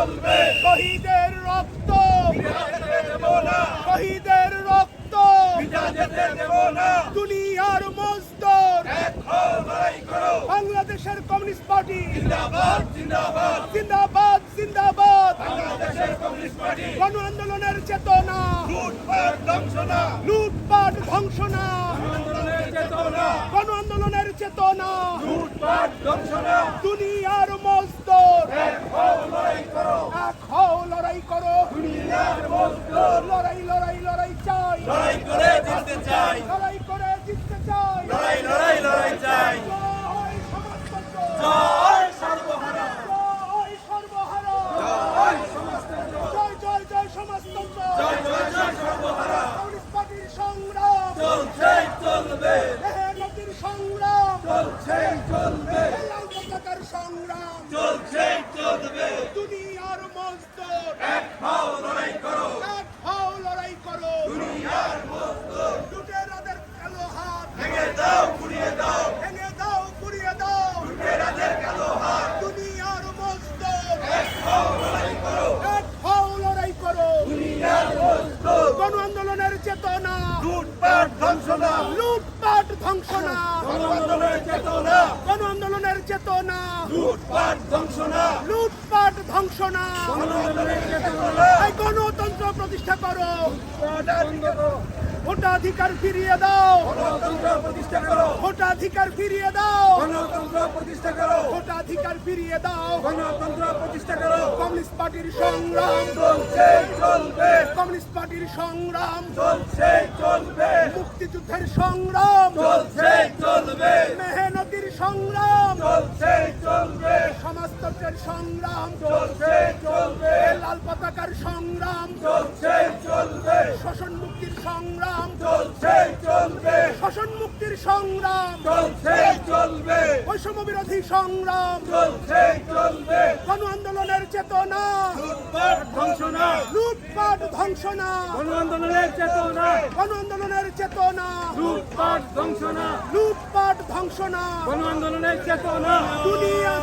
চলবে। শহীদের রক্ত। শহীদের রক্ত। দুনিয়ার মজদুর। বাংলাদেশের কমিউনিস্ট পার্টি। জিন্দাবাদ জিন্দাবাদ। জিন্দাবাদ গণ আন্দোলনের চেতনা। লুটপাট ধ্বংস না লুটপাট ধ্বংস না আন্দোলনের চেতনা। গণ আন্দোলনের চেতনা লুটপাট ধ্বংস না দুনিয়ার মজদুর এক হও লড়াই করো এক হও লড়াই করো দুনিয়ার মজদুর লড়াই লড়াই লড়াই চাই। লড়াই করে জিততে চাই। লড়াই করে জিততে চাই লড়াই লড়াই লড়াই চাই জয় সমাজতন্ত্র জয় সর্বহারা জয় সর্বহারা জয় সমাজতন্ত্র জয় জয় জয় সমাজতন্ত্র জয় জয় জয় সর্বহারা কমিউনিস্ট পার্টির সংগ্রাম চলছে চলবে মেহনতির সংগ্রাম চলছে চলবে লাল পতাকার সংগ্রাম চলছে চলবে দুনিয়ার মজদুর এক হও লড়াই করো এক হও লড়াই করো দুনিয়ার মজদুর লুটেরাদের কালো হাত ভেঙে দাও ঘুরিয়ে দাও ভেঙে দাও গুড়িয়ে দাও লুটেরাদের কালো হাত দুনিয়ার মজদুর এক হও লড়াই করো এক হও লড়াই করো দুনিয়ার মজদুর গণ আন্দোলনের চেতনা লুটপাট ধ্বংস না লুটপাট আন্দোলনের চেতনা। গণ আন্দোলনের চেতনা। লুটপাট ধ্বংস না লুটপাট আন্দোলনের চেতনা। গণতন্ত্র প্রতিষ্ঠা করো। ভোটাধিকার ফিরিয়ে দাও। গণতন্ত্র প্রতিষ্ঠা করো। ভোটাধিকার ফিরিয়ে দাও। গণতন্ত্র প্রতিষ্ঠা করো। ভোটাধিকার ফিরিয়ে দাও। গণতন্ত্র প্রতিষ্ঠা করো। কমিউনিস্ট পার্টির সংগ্রাম। চলছে চলবে। কমিউনিস্ট পার্টির সংগ্রাম। চলছে। মুক্তিযুদ্ধের সংগ্রাম। চলছে চলবে। মেহনতির সংগ্রাম। চলছে চলবে। সমাজতন্ত্রের সংগ্রাম। চলছে চলবে। লাল পতাকার সংগ্রাম। চলছে চলবে। শোষণ মুক্তির সংগ্রাম। চলছে চলবে। শোষণ মুক্তির সংগ্রাম। চলছে চলবে। বৈষম্য বিরোধী সংগ্রাম। চলছে চলবে। গণ আন্দোলনের চেতনা। লুটপাট ধ্বংস না। লুটপাট ধ্বংসনা গণ আন্দোলনের চেতনা। গণ আন্দোলনের চেতনা। লুটপাট ধ্বংস না। লুটপাট ধ্বংস না। গণ আন্দোলনের চেতনা। দুনিয়া